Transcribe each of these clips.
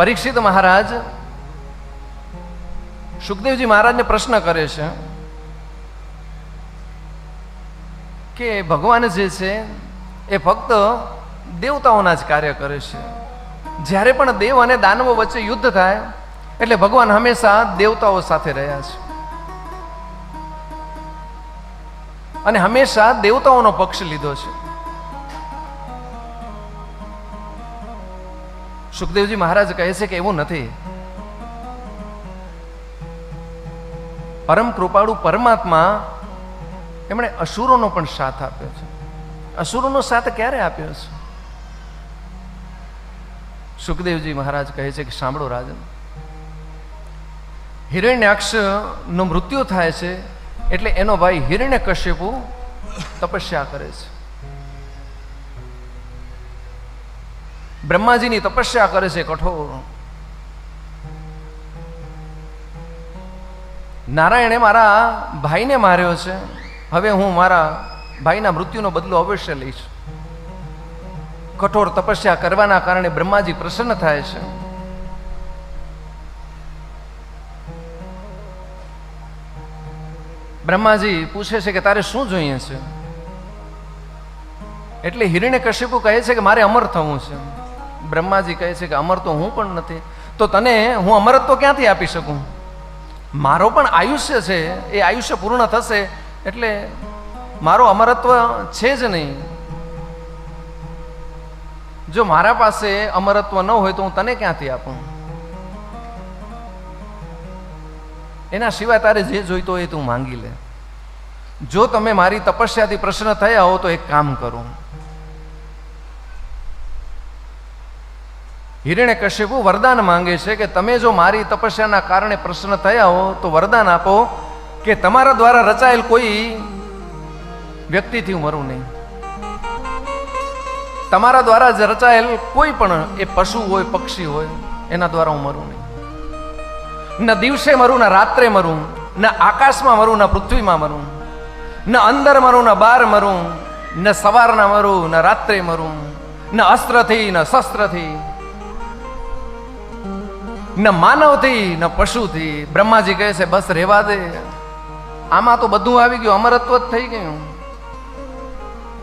પરીક્ષિત મહારાજ, સુખદેવજી મહારાજને પ્રશ્ન કરે છે કે ભગવાન જે છે એ ફક્ત દેવતાઓના જ કાર્ય કરે છે. જ્યારે પણ દેવ અને દાનવો વચ્ચે યુદ્ધ થાય, એટલે ભગવાન હંમેશા દેવતાઓ સાથે રહ્યા છે. અને હંમેશા દેવતાઓનો પક્ષ લીધો છે. સુખદેવજી મહારાજ કહે છે કે એવું નથી. પરમ કૃપાળુ પરમાત્મા એમણે અસુરોનો પણ સાથ આપ્યો છે. અસુરોનો સાથ ક્યારે આપ્યો છે? સુખદેવજી મહારાજ કહે છે કે સાંભળો રાજન હિરણ્યાક્ષનું મૃત્યુ થાય છે એટલે એનો ભાઈ હિરણ્ય કશ્યપુ તપસ્યા કરે છે. બ્રહ્માજીની તપસ્યા કરે છે કઠોર. નારાયણે મારા ભાઈને માર્યો છે. હવે હું મારા ભાઈના મૃત્યુનો બદલો અવશ્ય લઈશ. કઠોર તપસ્યા કરવાના કારણે બ્રહ્માજી પ્રસન્ન થાય છે. બ્રહ્માજી પૂછે છે કે તારે શું જોઈએ છે? એટલે હિરણ્ય કશ્યપુ કહે છે કે મારે અમર થવું છે. બ્રહ્માજી કહે છે કે અમર તો હું પણ નથી. તો તને હું અમરત્વ ક્યાંથી આપી શકું? મારો પણ આયુષ્ય છે, એ આયુષ્ય પૂર્ણ થશે, એટલે મારો અમરત્વ છે જ નહીં. જો મારા પાસે અમરત્વ ન હોય તો હું તને ક્યાંથી આપું? એના સિવાય તારે જે જોઈતો હોય તું માંગી લે. જો તમે મારી તપસ્યાથી પ્રશ્ન થયા હો તો એક કામ કરો. હિરણ્ય કશ્યપુ વરદાન માંગે છે કે તમે જો મારી તપસ્યાના કારણે પ્રશ્ન થયા હો, તો વરદાન આપો કે તમારા દ્વારા રચાયેલ કોઈ વ્યક્તિથી હું મરું નહીં. તમારા દ્વારા જ રચાયેલ કોઈ પણ એ પશુ હોય, પક્ષી હોય, એના દ્વારા હું મરું નહીં. ના દિવસે મરું, ના રાત્રે મરું, ના આકાશમાં મરું, ના પૃથ્વીમાં મરું, ના અંદર મરું, ના બહાર મરું, ના સવારના મરું, ના રાત્રે મરું, ના અસ્ત્રથી, ન શસ્ત્રથી ન માનવથી, ન પશુથી. બ્રહ્માજી કહે છે, બસ રેવા દે. આમાં તો બધું આવી ગયું, અમરત્વ જ થઈ ગયું.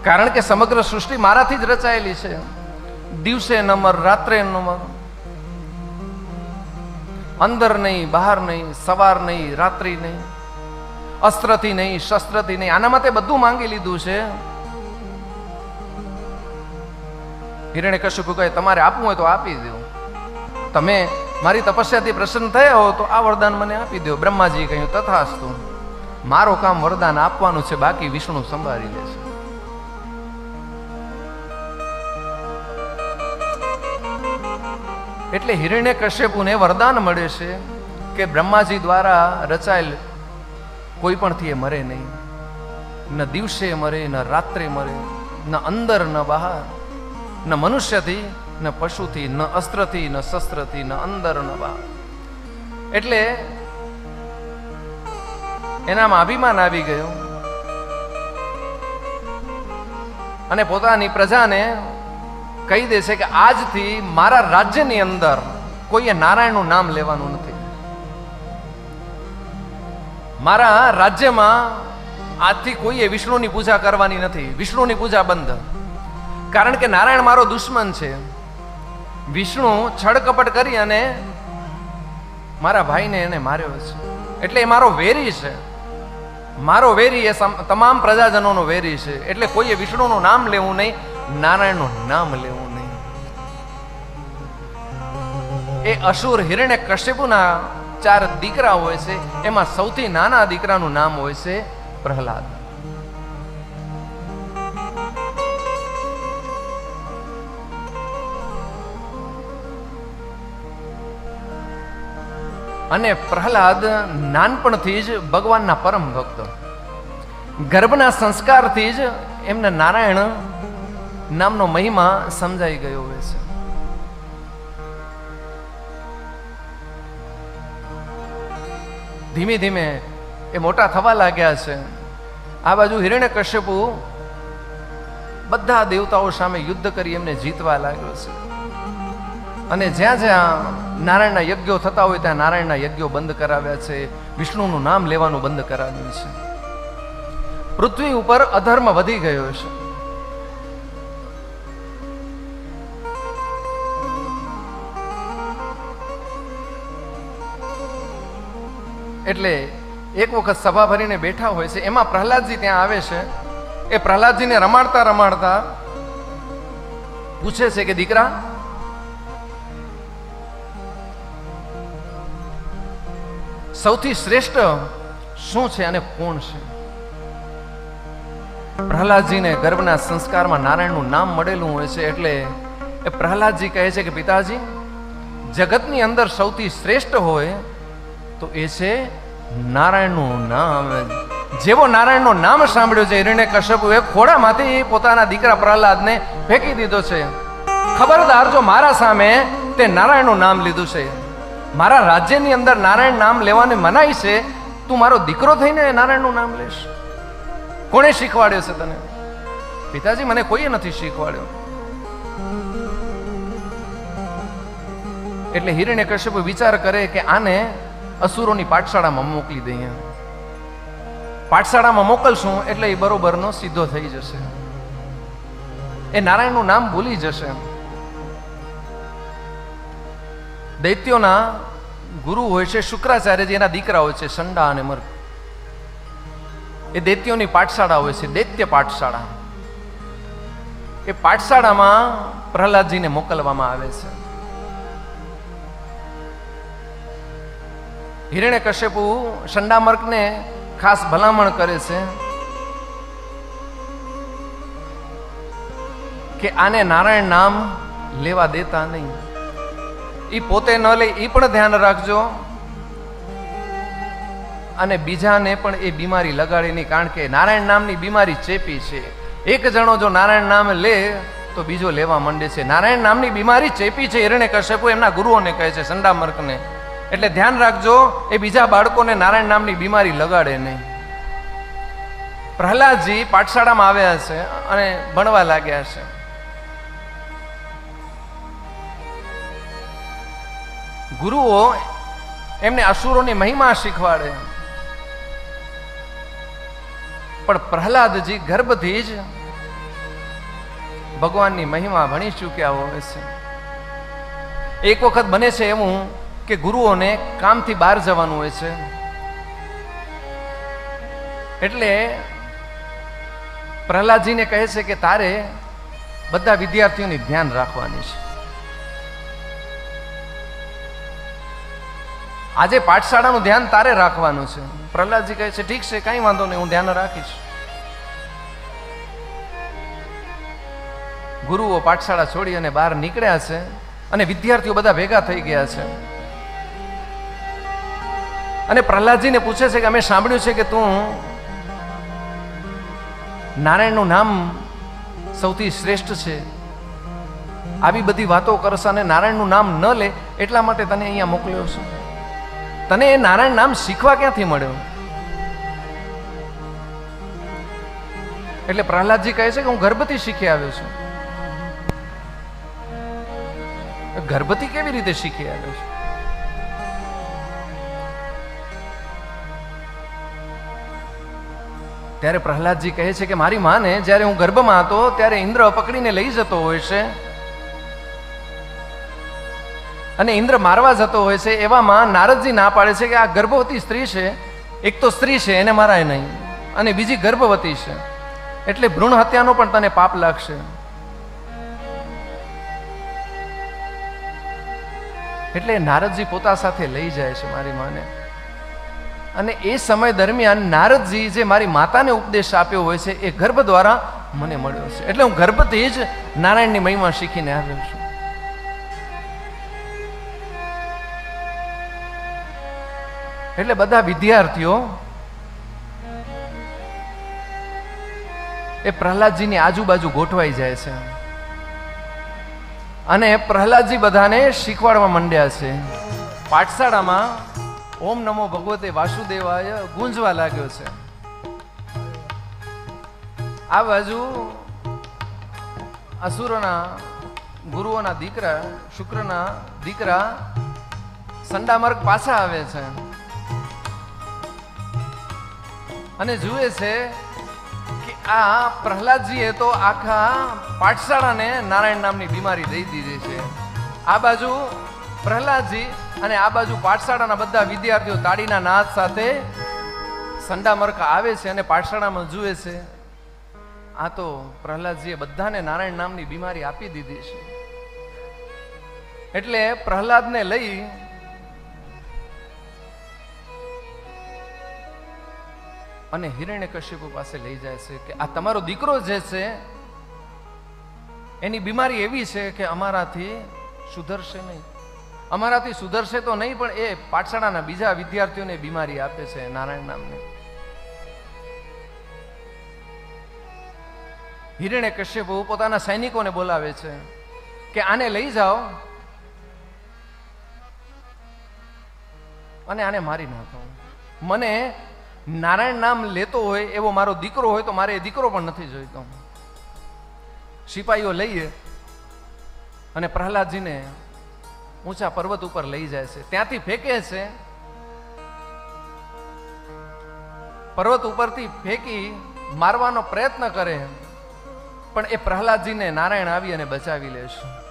કારણ કે સમગ્ર સૃષ્ટિ મારાથી જ રચાયેલી છે. દિવસે નમર રાત્રે નમર અંદર નહીં, બહાર નહીં, સવાર નહીં, રાત્રિ નહીં. અસ્ત્રથી નહીં, શસ્ત્રથી નહીં. આના માટે બધું માંગી લીધું છે. હિરણ્ય કશું કહે, તમારે આપવું હોય તો આપી દઉં તમે મારી તપસ્યાથી પ્રસન્ન થયા હો તો આ વરદાન મને આપી દો બ્રહ્માજીએ કહ્યું, તથાસ્તુ, મારો કામ વરદાન આપવાનું છે, બાકી વિષ્ણુ સંભાળી લે છે. એટલે હિરણ્ય કશ્યપુને વરદાન મળે છે કે બ્રહ્માજી દ્વારા રચાયેલ કોઈ પણથી એ મરે નહીં. ન દિવસે મરે, ન રાત્રે મરે, ન અંદર, ન બહાર, ન મનુષ્યથી ન પશુથી, ન અસ્ત્રથી, ન શસ્ત્રથી, ન અંદર, ન બહાર. એટલે એનામાં અભિમાન આવી ગયો. અને પોતાની પ્રજાને કહી દે છે કે આજથી મારા રાજ્યની અંદર કોઈએ નારાયણનું નામ લેવાનું નથી. મારા રાજ્યમાં આજથી કોઈએ વિષ્ણુની પૂજા કરવાની નથી. વિષ્ણુની પૂજા બંધ. કારણ કે નારાયણ મારો દુશ્મન છે. વિષ્ણુ છળકપટ કરી અને મારા ભાઈને એને માર્યો છે. એટલે એ મારો વેરી છે. મારો વેરી એ તમામ પ્રજાજનોનો વેરી છે. એટલે કોઈએ વિષ્ણુનું નામ લેવું નહીં, નારાયણનું નામ લેવું નહીં. એ અસુર હિરણ્ય કશ્યપુના ચાર દીકરા હોય છે. એમાં સૌથી નાના દીકરાનું નામ હોય છે પ્રહલાદ. અને પ્રહલાદ નાનપણથી જ ભગવાનના પરમ ભક્ત. ગર્ભના સંસ્કારથી જ એમને નારાયણ નામનો મહિમા સમજાઈ ગયો હોય છે. ધીમે ધીમે એ મોટા થવા લાગ્યા છે. આ બાજુ હિરણ્ય કશ્યપુ બધા દેવતાઓ સામે યુદ્ધ કરી એમને જીતવા લાગ્યો છે. અને જ્યાં જ્યાં નારાયણના યજ્ઞો થતા હોય ત્યાં નારાયણના યજ્ઞો બંધ કરાવ્યા છે. વિષ્ણુનું નામ લેવાનું બંધ કરાવ્યું છે. પૃથ્વી ઉપર અધર્મ વધી ગયો છે. એટલે એક વખત સભા ભરીને બેઠા હોય છે. એમાં પ્રહલાદજી ત્યાં આવે છે. એ પ્રહલાદજીને રમાડતા રમાડતા પૂછે છે કે, દીકરા સૌથી શ્રેષ્ઠ શું છે અને કોણ છે? પ્રહલાદજીને ગર્ભના સંસ્કારમાં નારાયણનું નામ મળેલું હોય છે એટલે એ પ્રહલાદજી કહે છે કે, પિતાજી, જગતની અંદર સૌથી શ્રેષ્ઠ હોય તો એ છે નારાયણનું નામ. જેવો નારાયણનું નામ સાંભળ્યું છે, હિરણ્ય કશ્યપુએ ખોડામાંથી પોતાના દીકરા પ્રહલાદને ફેંકી દીધો છે. ખબરદાર જો મારા સામે તે નારાયણનું નામ લીધું છે. મારા રાજ્યની અંદર નારાયણ નામ લેવાને મનાઈ છે, તું મારો દીકરો થઈને નારાયણનું નામ લેશ. કોણે શીખવાડ્યો છે તને? પિતાજી, મને કોઈએ નથી શીખવાડ્યો. એટલે હિરણ્ય કશ્યપ વિચાર કરે કે આને અસુરોની પાઠશાળામાં મોકલી દઈએ. પાઠશાળામાં મોકલશું એટલે એ બરોબરનો સીધો થઈ જશે. એ નારાયણનું નામ ભૂલી જશે. દૈત્યોના ગુરુ હોય છે, શુક્રાચાર્યજી એના દીકરા હોય છે, સંડા અને મર્ગ એ દૈત્યોની પાઠશાળા હોય છે, દૈત્ય પાઠશાળા. એ પાઠશાળામાં પ્રહલાદજીને મોકલવામાં આવે છે. હિરણ્ય કશ્યપુ સંડામર્કને ખાસ ભલામણ કરે છે કે આને નારાયણ નામ લેવા દેતા નહીં. એ પોતે ન લે એ પણ ધ્યાન રાખજો. અને બીજાને પણ એ બીમારી લગાડે નહીં, કારણ કે નારાયણ નામની બીમારી ચેપી છે. એક જણો જો નારાયણ નામ લે, તો બીજો લેવા માંડે છે. નારાયણ નામની બીમારી ચેપી છે હિરણ્ય કશ્યપુ એમના ગુરુઓને કહે છે સંડામર્કને એટલે ધ્યાન રાખજો, એ બીજા બાળકોને નારાયણ નામની બીમારી લગાડે નહીં. પ્રહલાદજી પાઠશાળામાં આવ્યા છે અને ભણવા લાગ્યા છે. ગુરુઓ એમને અસુરોની મહિમા શીખવાડે. પણ પ્રહલાદજી ગર્ભથી જ ભગવાનની મહિમા ભણી ચૂક્યા હોય છે. એક વખત બને છે એવું કે ગુરુઓને કામથી બહાર જવાનું હોય છે. એટલે પ્રહલાદજીને કહે છે કે તારે બધા વિદ્યાર્થીઓની ધ્યાન રાખવાની છે. આજે પાઠશાળાનું ધ્યાન તારે રાખવાનું છે. પ્રહલાદજી કહે છે, ઠીક છે, કાંઈ વાંધો નહીં, હું ધ્યાન રાખીશ. ગુરુઓ પાઠશાળા છોડી અને બહાર નીકળ્યા છે અને વિદ્યાર્થીઓ બધા ભેગા થઈ ગયા છે. અને પ્રહલાદજીને પૂછે છે કે, અમે સાંભળ્યું છે કે તું નારાયણનું નામ સૌથી શ્રેષ્ઠ છે. આવી બધી વાતો કરશે અને નારાયણનું નામ ન લે, એટલા માટે તને અહીંયા મોકલ્યો છું. તને એ નારાયણ નામ શીખવા ક્યાંથી મળ્યું? એટલે પ્રહલાદજી કહે છે કે હું ગર્ભથી શીખી આવ્યો છું. ગર્ભથી કેવી રીતે શીખી આવ્યો છું? ત્યારે પ્રહલાદજી કહે છે કે મારી માને જ્યારે હું ગર્ભમાં હતો ત્યારે ઇન્દ્ર પકડીને લઈ જતો હોય છે. અને ઇન્દ્ર મારવા જતો હોય છે, એવામાં નારદજી ના પાડે છે કે આ ગર્ભવતી સ્ત્રી છે, એક તો સ્ત્રી છે, એને મારાય નહીં. અને બીજી ગર્ભવતી છે. એટલે ભ્રૂણ હત્યાનો પણ તને પાપ લાગશે. એટલે નારદજી પોતા સાથે લઈ જાય છે મારી માને. અને એ સમય દરમિયાન નારદજી જે મારી માતાને ઉપદેશ આપ્યો હોય છે, એ ગર્ભ દ્વારા મને મળ્યો છે. એટલે હું ગર્ભથી જ નારાયણની મહિમા શીખીને આવ્યો છું. એટલે બધા વિદ્યાર્થીઓ એ પ્રહલાદજીની આજુબાજુ ગોઠવાઈ જાય છે. અને પ્રહલાદજી બધાને શીખવાડવા માંડ્યા છે. પાઠશાળામાં ઓમ નમો ભગવતે વાસુદેવાય ગુંજવા લાગ્યો છે. આ બાજુ અસુરોના ગુરુઓના દીકરા, શુક્રના દીકરા સંડામર્ગ પાછા આવે છે. અને જુએ છે કે આ પ્રહલાદજીએ તો આખા પાઠશાળાને નારાયણ નામની બીમારી દઈ દીધી છે. આ બાજુ પ્રહલાદજી અને આ બાજુ પાઠશાળાના બધા વિદ્યાર્થીઓ તાળીના નાદ સાથે સંડા મરખા આવે છે અને પાઠશાળામાં જુએ છે. આ તો પ્રહલાદજીએ બધાને નારાયણ નામની બીમારી આપી દીધી છે. એટલે પ્રહલાદને લઈ અને હિરણ્ય કશ્યપુ પાસે લઈ જાય છે કે આ તમારો દીકરો જે છે, એની બીમારી એવી છે કે અમારાથી સુધરશે નહીં. અમારાથી સુધરશે તો નહીં, પણ એ પાઠશાળાના બીજા વિદ્યાર્થીઓને બીમારી આપે છે નારાયણ નામને. હિરણ્ય કશ્યપુ પોતાના સૈનિકોને બોલાવે છે કે આને લઈ જાઓ અને આને મારી નાખો. મને નારાયણ નામ લેતો હોય એવો મારો દીકરો હોય તો મારે એ દીકરો પણ નથી જોઈતો. સિપાહીઓ લઈએ અને પ્રહલાદજીને ઊંચા પર્વત ઉપર લઈ જાય છે. ત્યાંથી ફેંકે છે. પર્વત ઉપરથી ફેંકી મારવાનો પ્રયત્ન કરે, પણ એ પ્રહલાદજીને નારાયણ આવી અને બચાવી લેશે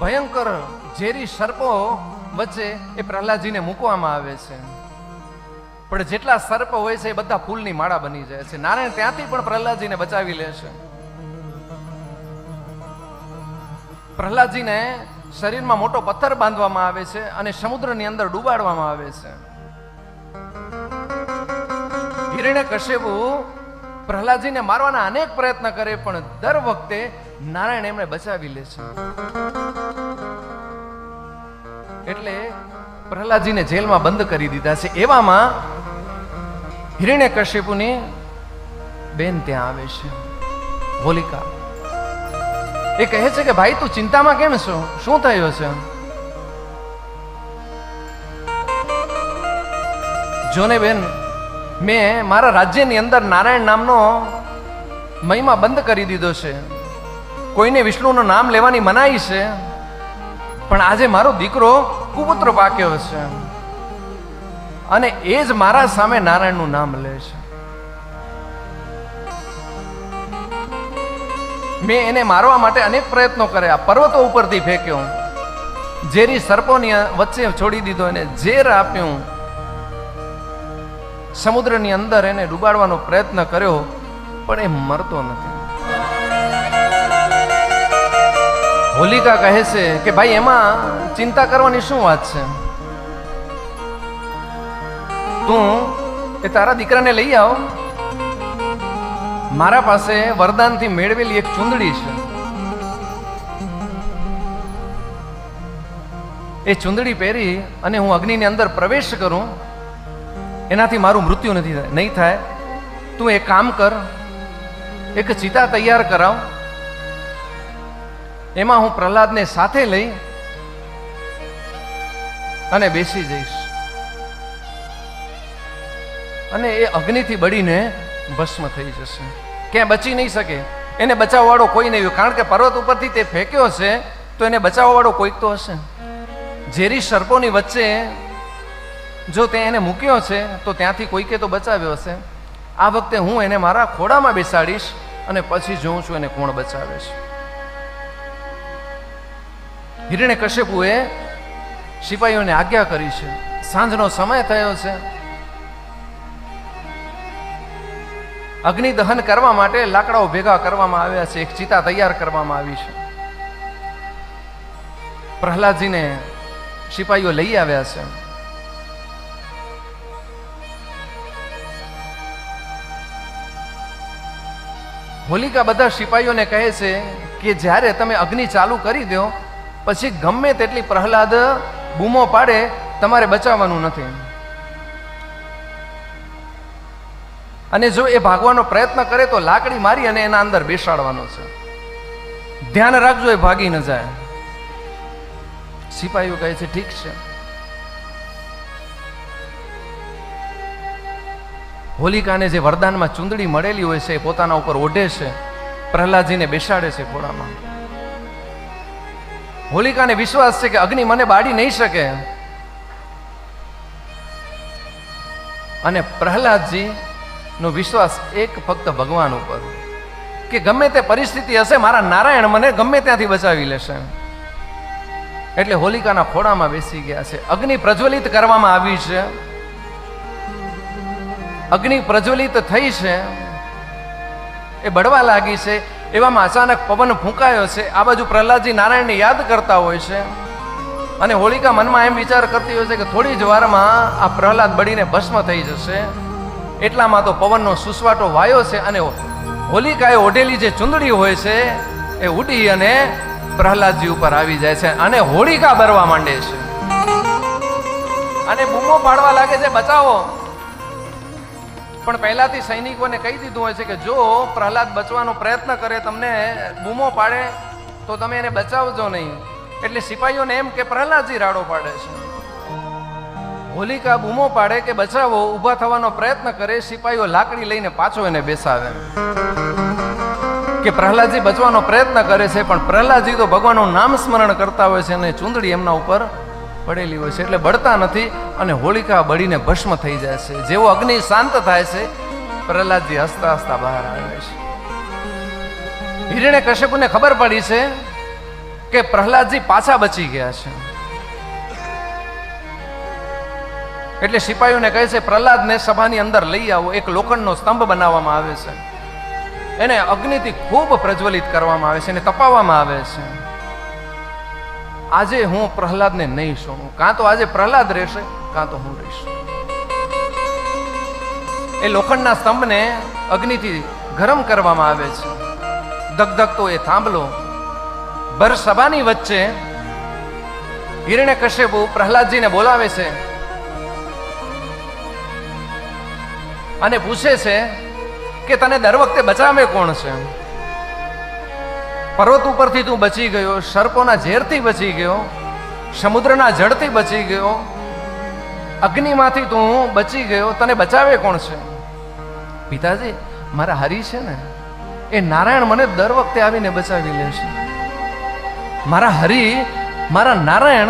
ભયંકર ઝેરી સર્પો વચ્ચે એ પ્રહલાદજીને મૂકવામાં આવે છે. પણ જેટલા સર્પ હોય છે એ બધા ફૂલની માળા બની જાય છે. નારાયણ ત્યાંથી પણ પ્રહલાદજીને બચાવી લે છે. પ્રહલાદજીને શરીરમાં મોટો પથ્થર બાંધવામાં આવે છે અને સમુદ્રની અંદર ડૂબાડવામાં આવે છે. હિરણ્ય કશ્યપુ પ્રહલાદજીને મારવાના અનેક પ્રયત્ન કરે, પણ દર વખતે નારાયણ એમને બચાવી લે છે. પ્રહલાદજીને જેલમાં બંધ કરી દીધા છે. એવામાં હિરણ્ય કશ્યપુની બેન ત્યાં આવે છે. હોલિકા. એ કહે છે કે, ભાઈ, તું ચિંતામાં કેમ છો? શું થયું છે? જોને બેન, મેં મારા રાજ્યની અંદર નારાયણ નામનો મહિમા બંધ કરી દીધો છે. કોઈને વિષ્ણુનું નામ લેવાની મનાઈ છે. પણ આજે મારો દીકરો કુપુત્ર પાક્યો છે અને એ જ મારા સામે નારાયણનું નામ લે છે. મેં એને મારવા માટે અનેક પ્રયત્નો કર્યા. પર્વતો ઉપરથી ફેંક્યો. ઝેરી સર્પોની વચ્ચે છોડી દીધો એને ઝેર આપ્યું. સમુદ્રની અંદર એને ડૂબાડવાનો પ્રયત્ન કર્યો, પણ એ મરતો નથી. હોલિકા કહે છે કે ભાઈ, એમાં ચિંતા કરવાની શું વાત છે? તું એ તારા દીકરાને લઈ આવ. મારા પાસે વરદાનથી મેળવેલી એક ચુંદડી છે. એ ચુંદડી પહેરી અને હું અગ્નિની અંદર પ્રવેશ કરું. એનાથી મારું મૃત્યુ નથી નહીં થાય. તું એક કામ કર, એક ચિતા તૈયાર કરાવ. એમાં હું પ્રહલાદને સાથે લઈ અને બેસી જઈશ. અને એ અગ્નિથી બળીને ભસ્મ થઈ જશે. ક્યાં બચી નહીં શકે. એને બચાવવાળો કોઈ નહીં કારણ કે પર્વત ઉપરથી તે ફેંક્યો છે તો એને બચાવવાવાળો કોઈક તો હશે? ઝેરી સર્પોની વચ્ચે જો તે એને મૂક્યો છે, તો ત્યાંથી કોઈકે તો બચાવ્યો હશે? આ વખતે હું એને મારા ખોડામાં બેસાડીશ અને પછી જોઉં છું એને કોણ બચાવે છે? હિરણ્ય કશ્યપુએ સિપાહીઓને આજ્ઞા કરી છે. સાંજનો સમય થયો છે. અગ્નિ દહન કરવા માટે લાકડાઓ ભેગા કરવામાં આવ્યા છે. એક ચિતા તૈયાર કરવામાં આવી છે. પ્રહલાદજીને સિપાહીઓ લઈ આવ્યા છે. હોલિકા બધા સિપાહીઓને કહે છે કે જ્યારે તમે અગ્નિ ચાલુ કરી દો પછી ગમે તેટલી પ્રહલાદ બૂમો પાડે, તમારે બચાવવાનું નથી. અને જો એ ભાગવાનો પ્રયત્ન કરે તો લાકડી મારી અને એના અંદર બેસાડવાનો છે. ધ્યાન રાખજો એ ભાગી ન જાય. સિપાહીઓ કહે છે, ઠીક છે. હોલિકાને જે વરદાનમાં ચૂંદડી મળેલી હોય છે, એ પોતાના ઉપર ઓઢે છે. પ્રહલાદજીને બેસાડે છે ખોળામાં. હોલિકાને વિશ્વાસ છે કે અગ્નિ મને બાળી નહીં શકે. અને પ્રહલાદજી નો વિશ્વાસ એક ફક્ત ભગવાન ઉપર. કે ગમે તે પરિસ્થિતિ હશે, મારા નારાયણ મને ગમે ત્યાંથી બચાવી લેશે. એટલે હોલિકાના ખોળામાં બેસી ગયા છે. અગ્નિ પ્રજ્વલિત કરવામાં આવી છે. અગ્નિ પ્રજ્વલિત થઈ છે. એ બળવા લાગી છે એવામાં અચાનક પવન ફૂંકાયો છે. આ બાજુ પ્રહલાદજી નારાયણને યાદ કરતા હોય છે. અને હોલિકા મનમાં એમ વિચાર કરતી હોય છે કે થોડી જ વારમાં આ પ્રહલાદ બળીને ભસ્મ થઈ જશે. એટલામાં તો પવનનો સુસવાટો વાયો છે અને હોલિકાએ ઓઢેલી જે ચુંદડી હોય છે, એ ઉડી અને પ્રહલાદજી ઉપર આવી જાય છે અને હોલિકા બરવા માંડે છે. અને બૂમો પાડવા લાગે છે, બચાવો. પણ પહેલાથી સૈનિકોને કહી દીધું હોય છે કે જો પ્રહલાદ બચવાનો પ્રયત્ન કરે, તમને બૂમો પાડે, તો તમે એને બચાવજો નહીં. એટલે સિપાહીઓને એમ કે પ્રહલાદજી રાડો પાડે છે. હોલિકા બૂમો પાડે કે બચાવો, ઊભા થવાનો પ્રયત્ન કરે સિપાહીઓ લાકડી લઈને પાછો એને બેસાવે કે પ્રહલાદજી બચવાનો પ્રયત્ન કરે છે, પણ પ્રહલાદજી તો ભગવાનનું નામ સ્મરણ કરતા હોય છે અને ચૂંદડી એમના ઉપર પડેલી હોય છે એટલે બળતા નથી અને હોલિકા બળીને ભસ્મ થઈ જાય છે. જેવો અગ્નિ શાંત થાય છે, પ્રહલાદજી હસતા હસતા બહાર આવે છે. હિરણે કશ્યપુને ખબર પડી છે કે પ્રહલાદજી પાછા બચી ગયા છે. એટલે સિપાહીઓને કહે છે, પ્રહલાદને સભાની અંદર લઈ આવો. એક લોખંડનો સ્તંભ બનાવવામાં આવે છે. એને અગ્નિથી ખૂબ પ્રજ્વલિત કરવામાં આવે છે અને તપાવવામાં આવે છે. આજે હું પ્રહલાદને નહીં સુણું કાં તો આજે પ્રહલાદ રહેશે, કાં તો હું રહીશ. એ લોખંડના સ્તંભને અગ્નિથી ગરમ કરવામાં આવે છે. ધગધગતો એ થાંભલો. ભર સભાની વચ્ચે હિરણ્ય કશ્યપુ પ્રહલાદજીને બોલાવે છે અને પૂછે છે કે તને દર વખતે બચાવે કોણ છે? પર્વત ઉપરથી તું બચી ગયો, સર્પોના ઝેરથી બચી ગયો, સમુદ્રના જળથી બચી ગયો, અગ્નિમાંથી તું બચી ગયો, તને બચાવે કોણ છે? પિતાજી, મારા હરી છે ને, એ નારાયણ મને દર વખતે આવીને બચાવી લે છે. મારા હરી, મારા નારાયણ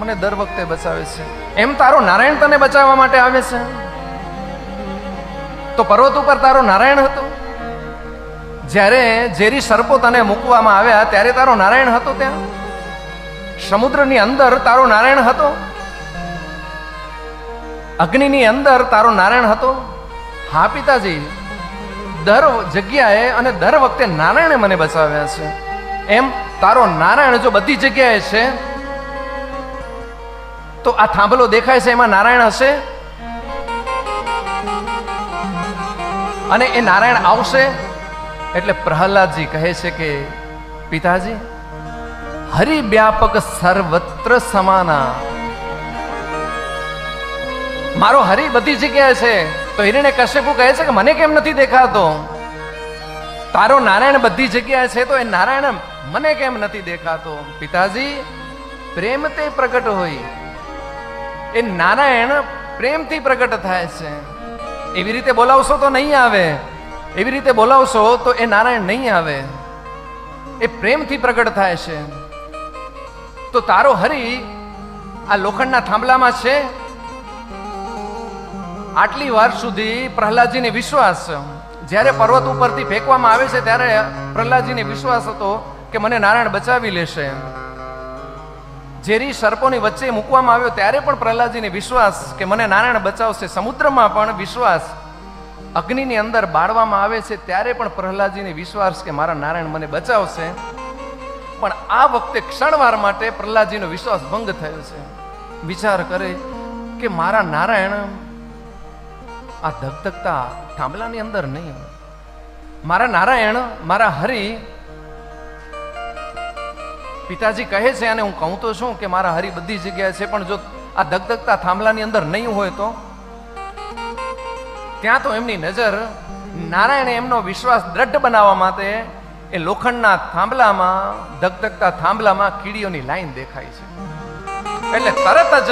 મને દર વખતે બચાવે છે. એમ તારો નારાયણ તને બચાવવા માટે આવે છે? તો પર્વત ઉપર તારો નારાયણ હતો? જ્યારે ઝેરી સર્પો તને મૂકવામાં આવ્યા, ત્યારે તારો નારાયણ હતો ત્યાં? સમુદ્રની અંદર તારો નારાયણ હતો? અગ્નિની અંદર તારો નારાયણ હતો? હા, પિતાજી. દર જગ્યાએ અને દર વખતે નારાયણે મને બચાવ્યા છે. એમ તારો નારાયણ જો બધી જગ્યાએ છે, તો આ થાંભલો દેખાય છે, એમાં નારાયણ હશે? અને એ નારાયણ આવશે? એટલે પ્રહલાદજી કહે છે કે, પિતાજી, હરિવ્યાપક સર્વત્ર સમાના. મારો હરિ બધી જગ્યાએ છે, તો હિરણે કશ્યપુ કહે છે કે, મને કેમ નથી દેખાતો? તારો નારાયણ બધી જગ્યાએ છે, તો એ નારાયણ મને કેમ નથી દેખાતો? પિતાજી, પ્રેમ તે પ્રગટ હોય. એ નારાયણ પ્રેમથી પ્રગટ થાય છે. એવી રીતે બોલાવશો તો નહીં આવે. એવી રીતે બોલાવશો તો એ નારાયણ નહીં આવે. એ પ્રેમથી પ્રગટ થાય છે. તો તારો હરિ આ લોખંડના થાંભલામાં છે? આટલી વાર સુધી પ્રહલાદજીને વિશ્વાસ. જ્યારે પર્વત ઉપરથી ફેંકવામાં આવે છે ત્યારે પ્રહલાદજીને વિશ્વાસ હતો કે મને નારાયણ બચાવી લેશે. ઝેરી સર્પોની વચ્ચે મૂકવામાં આવ્યો ત્યારે પણ પ્રહલાદજીને વિશ્વાસ કે મને નારાયણ બચાવશે. સમુદ્રમાં પણ વિશ્વાસ. અગ્નિની અંદર બાળવામાં આવે છે, ત્યારે પણ પ્રહલાદજીને વિશ્વાસ કે મારા નારાયણ મને બચાવશે. પણ આ વખતે ક્ષણવાર માટે પ્રહલાદજીનો વિશ્વાસ ભંગ થયો છે. વિચાર કરે કે મારા નારાયણ આ ધગધગતા થાંભલાની અંદર નહીં. મારા નારાયણ, મારા હરિ, પિતાજી કહે છે, અને હું કહું તો છું કે મારા હરિ બધી જગ્યાએ છે, પણ જો આ ધગધગતા થાંભલાની અંદર નહીં હોય તો? ત્યાં તો એમની નજર નારાયણે એમનો વિશ્વાસ દ્રઢ બનાવવા માટે એ લોખંડના થાંભલામાં, ધગધગતા થાંભલામાં કીડીઓની લાઈન દેખાય છે. એટલે તરત જ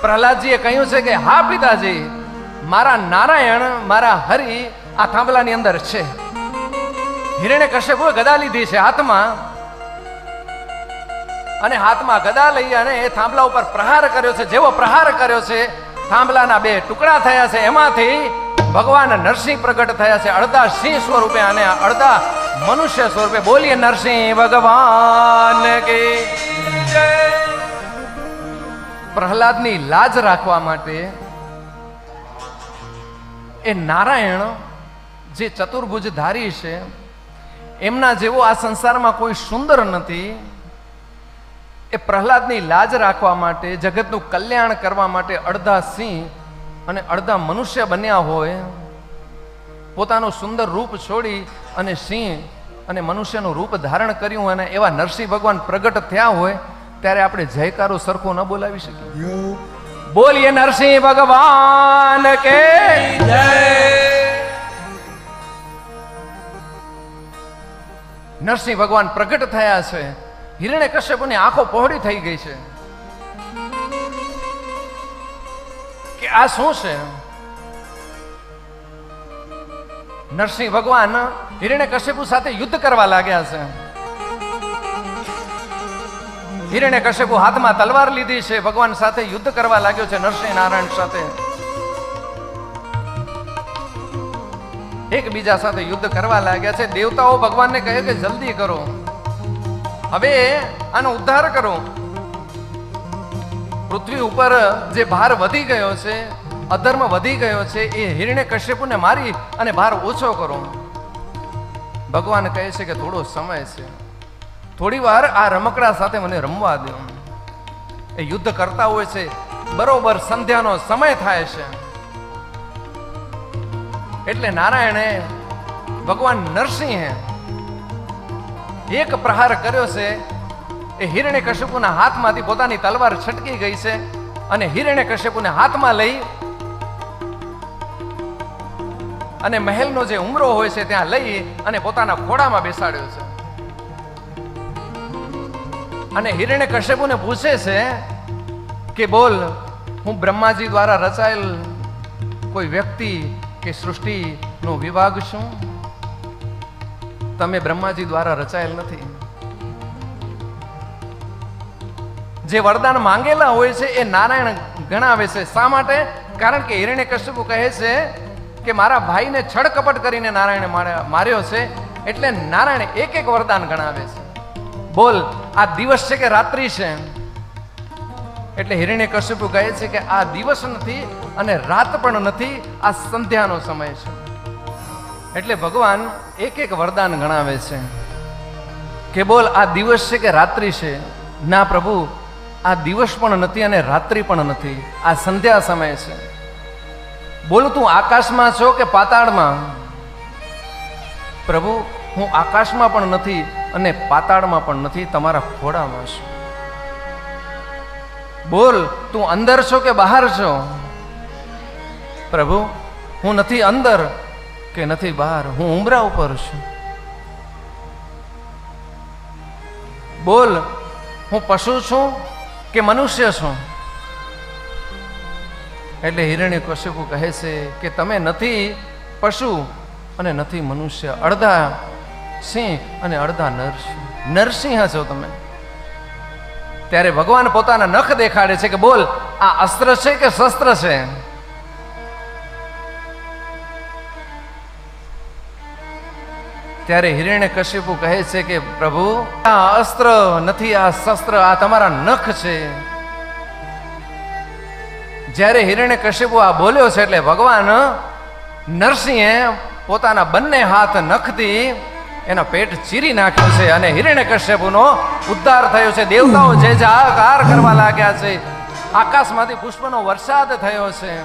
પ્રહલાદજીએ કહ્યું છે કે, હા, પિતાજી, મારા નારાયણ, મારા હરિ આ થાંભલાની અંદર છે. હિરણે કશ્યપુએ ગદા લીધી છે હાથમાં. અને હાથમાં ગદા લઈ અને એ થાંભલા ઉપર પ્રહાર કર્યો છે, જેવો પ્રહાર કર્યો છે થાંભલાના બે ટુકડા થયા છે. એમાંથી ભગવાન નરસિંહ પ્રગટ થયા છે. અડધા સિંહ સ્વરૂપે અને અડધા મનુષ્ય સ્વરૂપે. બોલીએ, નરસિંહ ભગવાન કે. પ્રહલાદની લાજ રાખવા માટે એ નારાયણ જે ચતુર્ભુજ ધારી છે, એમના જેવો આ સંસારમાં કોઈ સુંદર નથી. એ પ્રહલાદની લાજ રાખવા માટે, જગતનું કલ્યાણ કરવા માટે અડધા સિંહ અને અડધા મનુષ્ય બન્યા હોય. પોતાનું સુંદર રૂપ છોડી અને સિંહ અને મનુષ્યનું રૂપ ધારણ કર્યું અને એવા નરસિંહ ભગવાન પ્રગટ થયા હોય, ત્યારે આપણે જયકારો સરખો ન બોલાવી શકીએ. બોલીએ નરસિંહ ભગવાન કે નરસિંહ ભગવાન પ્રગટ થયા છે. હિરણ્ય કશ્યપની આંખો પહોળી થઈ ગઈ છે. કે આ શું છે? નરસિંહ ભગવાન હિરણ્ય કશ્યપુ સાથે યુદ્ધ કરવા લાગ્યા છે. હિરણ્ય કશ્યપુ હાથમાં તલવાર લીધી છે, ભગવાન સાથે યુદ્ધ કરવા લાગ્યો છે નરસિંહ નારાયણ સાથે. એકબીજા સાથે યુદ્ધ કરવા લાગ્યા છે. દેવતાઓ ભગવાનને કહે કે જલ્દી કરો. હવે આનો ઉદ્ધાર કરો. પૃથ્વી ઉપર જે ભાર વધી ગયો છે, અધર્મ વધી ગયો છે, એ હિરણે કશ્યપુને મારી અને ભાર ઓછો કરો. ભગવાન કહે છે કે થોડો સમય છે. થોડી વાર આ રમકડા સાથે મને રમવા દો. એ યુદ્ધ કરતા હોય છે, બરોબર સંધ્યાનો સમય થાય છે. એટલે નારાયણે ભગવાન નરસિંહે એક પ્રહાર કર્યો છે. એ હિરણ્ય કશ્યપુના હાથમાંથી પોતાની તલવાર છટકી ગઈ છે અને હિરણ્ય કશ્યપુને હાથમાં લઈ અને મહેલનો જે ઉમરો હોય છે ત્યાં લઈ અને પોતાના ખોડામાં બેસાડ્યો છે. અને હિરણ્ય કશ્યપુને પૂછે છે કે બોલ, હું બ્રહ્માજી દ્વારા રચાયેલ કોઈ વ્યક્તિ કે સૃષ્ટિનો વિભાગ છું? તમે બ્રહ્માજી દ્વારા રચાયેલ નથી. જે વરદાન માંગેલા હોય છે, એ નારાયણ ગણાવે છે. શા માટે? કારણ કે હિરણ્ય કશ્યપુ કહે છે કે મારા ભાઈને છળકપટ કરીને નારાયણે માર્યો છે, એટલે નારાયણ એક એક વરદાન ગણાવે છે. બોલ, આ દિવસ છે કે રાત્રિ છે? એટલે હિરણ્ય કશ્યપુ કહે છે કે આ દિવસ નથી અને રાત પણ નથી, આ સંધ્યાનો સમય છે. એટલે ભગવાન એક એક વરદાન ગણાવે છે. કે બોલ, આ દિવસ છે કે રાત્રિ છે? ના પ્રભુ, આ દિવસ પણ નથી અને રાત્રિ પણ નથી. આ સંધ્યા સમય છે. બોલ, તું આકાશમાં છો કે પાતાળમાં? પ્રભુ, હું આકાશમાં પણ નથી અને પાતાળમાં પણ નથી, તમારા ખોડામાં છું. બોલ, તું અંદર છો કે બહાર છો? પ્રભુ, હું નથી અંદર. કે નથી બહાર, હું ઉમરા ઉપર છું. બોલ, હું પશુ છું કે મનુષ્ય છું? એટલે હિરણ્ય કશ્યપુ કહે છે કે તમે નથી પશુ અને નથી મનુષ્ય, અડધા સિંહ અને અડધા નરસિંહ નરસિંહ છો તમે. ત્યારે ભગવાન પોતાના નખ દેખાડે છે કે બોલ, આ અસ્ત્ર છે કે શસ્ત્ર છે? ત્યારે હિરણ્ય કશ્યપુ કહે છે કે, પ્રભુ, આ અસ્ત્ર નથી, આ શસ્ત્ર, આ તમારા નખ છે. જ્યારે હિરણ્ય કશ્યપુ આ બોલ્યો છે એટલે ભગવાન નરસિંહે પોતાના બંને હાથ નખથી એનો પેટ ચીરી નાખ્યો છે અને હિરણ્ય કશ્યપુનો ઉદ્ધાર થયો છે. દેવતાઓ જે જે હાહાકાર કરવા લાગ્યા છે, આકાશમાંથી પુષ્પનો વરસાદ થયો છે.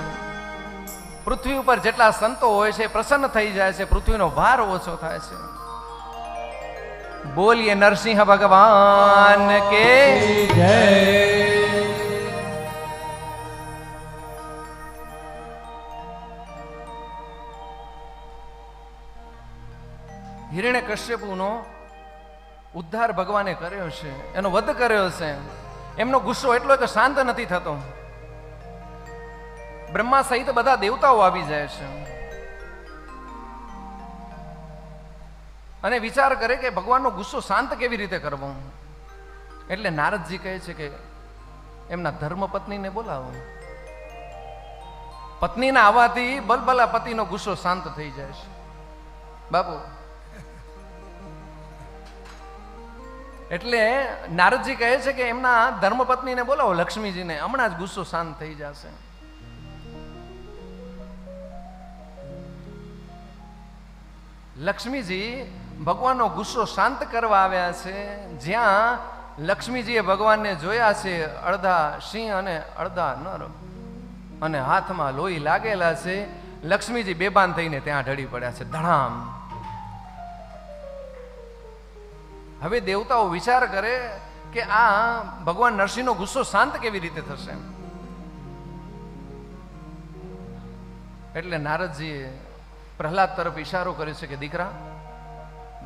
પૃથ્વી ઉપર જેટલા સંતો હોય છે પ્રસન્ન થઈ જાય છે, પૃથ્વીનો ભાર ઓછો થાય છે. બોલીએ નરસિંહ ભગવાન કે જય. હિરણ્ય કશ્યપુનો ઉદ્ધાર ભગવાને કર્યો છે એનો વધ કર્યો છે. એમનો ગુસ્સો એટલો કે શાંત નથી થતો. બ્રહ્મા સહિત બધા દેવતાઓ આવી જાય છે. અને વિચાર કરે કે ભગવાનનો ગુસ્સો શાંત કેવી રીતે કરવો? એટલે નારદજી કહે છે કે એમના ધર્મપત્નીને બોલાવો. પત્નીના આવવાથી બલબલા પતિનો ગુસ્સો શાંત થઈ જાય છે. બાપુ. એટલે નારદજી કહે છે કે એમના ધર્મપત્નીને બોલાવો, લક્ષ્મીજીને. હમણાં જ ગુસ્સો શાંત થઈ જશે. લક્ષ્મીજી ભગવાનનો ગુસ્સો શાંત કરવા આવ્યા છે. જ્યાં લક્ષ્મીજીએ ભગવાનને જોયા છે, અડધા સિંહ અને અડધા નર. અને હાથમાં લોહી લાગેલા છે. લક્ષ્મીજી બેભાન થઈને ત્યાં ઢળી પડ્યા છે. ધડામ. હવે દેવતાઓ વિચાર કરે કે આ ભગવાન નરસિંહનો ગુસ્સો શાંત કેવી રીતે થશે? એટલે નારદજીએ પ્રહલાદ તરફ ઈશારો કરે છે કે દીકરા,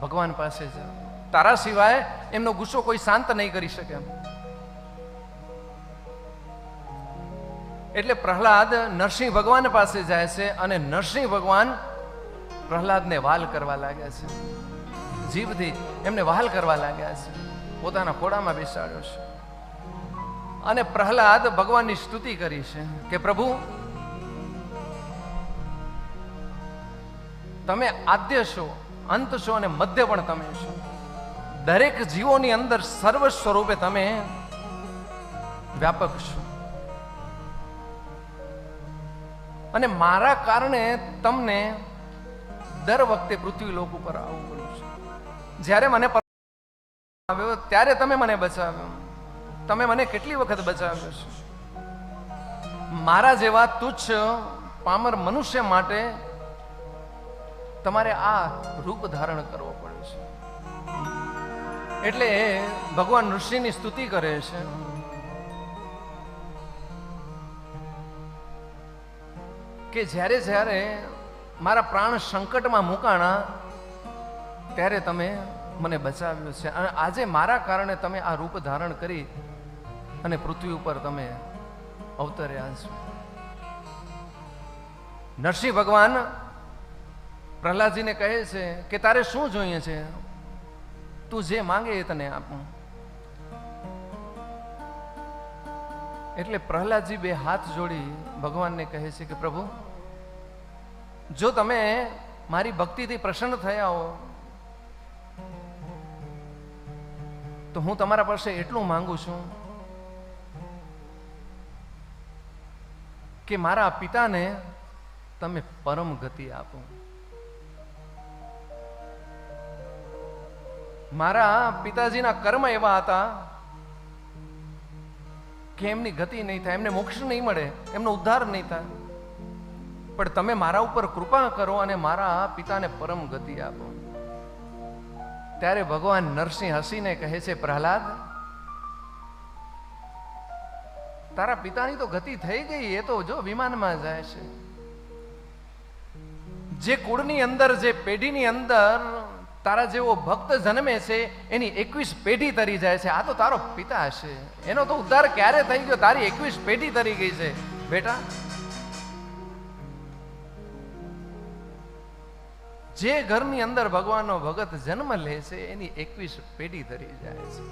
ભગવાન પાસે જા. તારા સિવાય એમનો ગુસ્સો કોઈ શાંત નહીં કરી શકે એટલે પ્રહલાદ નરસિંહ ભગવાન પાસે જાય છે અને નરસિંહ ભગવાન પ્રહલાદને વાલ કરવા લાગ્યા છે. જીભથી એમને વાલ કરવા લાગ્યા છે. પોતાના ખોડામાં બેસાડ્યો છે. અને પ્રહલાદ ભગવાનની સ્તુતિ કરી છે કે પ્રભુ તમે આદ્ય છો, અંત છો અને મધ્ય પણ તમે છો. દરેક જીવોની અંદર સર્વ સ્વરૂપે તમે વ્યાપક છો. અને મારા કારણે તમને દર વખતે પૃથ્વી લોક ઉપર આવવું પડ્યું છે. જ્યારે મને આવ્યો, ત્યારે તમે મને બચાવ્યો. તમે મને કેટલી વખત બચાવ્યો છે? મારા જેવા તુચ્છ, પામર મનુષ્ય માટે તમારે આ રૂપ ધારણ કરવો પડે છે. એટલે ભગવાન ઋષિની સ્તુતિ કરે છે. કે જ્યારે જ્યારે મારા પ્રાણ સંકટમાં મુકાણા, ત્યારે તમે મને બચાવ્યો છે. અને આજે મારા કારણે તમે આ રૂપ ધારણ કરી અને પૃથ્વી ઉપર તમે અવતર્યા છો. નરસિંહ ભગવાન પ્રહલાદજીને કહે છે કે તારે શું જોઈએ છે? તું જે માંગે એ તને આપું. એટલે પ્રહલાદજી બે હાથ જોડી ભગવાનને કહે છે કે પ્રભુ, જો તમે મારી ભક્તિથી પ્રસન્ન થયા હો, તો હું તમારા પાસે એટલું માંગુ છું કે મારા પિતાને તમે પરમ ગતિ આપો. મારા પિતાજીના કર્મ એવા હતા કે એમની ગતિ નહીં થાય, એમને મોક્ષ નહીં મળે, એમનો ઉદ્ધાર નહીં થાય. પણ તમે મારા ઉપર કૃપા કરો અને મારા પિતાને પરમ ગતિ આપો. ત્યારે ભગવાન નરસિંહ હસીને કહે છે, પ્રહલાદ, તારા પિતાની તો ગતિ થઈ ગઈ, એ તો જો વિમાનમાં જાય છે. જે કુળની અંદર, જે પેઢીની અંદર તારા જેવો ભક્ત જન્મે છે, એની એકવીસ પેઢી તરી જાય છે. આ તો તારો પિતા હશે એનો તો ઉદ્ધાર ક્યારે થઈ ગયો? તારી એકવીસ પેઢી તરી ગઈ છે. બેટા, જે ઘરની અંદર ભગવાનનો ભગત જન્મ લે છે, એની એકવીસ પેઢી તરી જાય છે.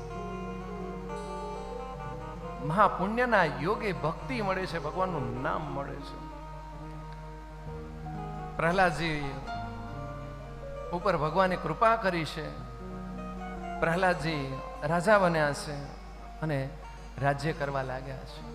મહાપુણ્યના યોગે ભક્તિ મળે છે, ભગવાનનું નામ મળે છે. પ્રહલાદજી ઉપર ભગવાને કૃપા કરી છે. પ્રહલાદજી રાજા બન્યા છે અને રાજ્ય કરવા લાગ્યા છે.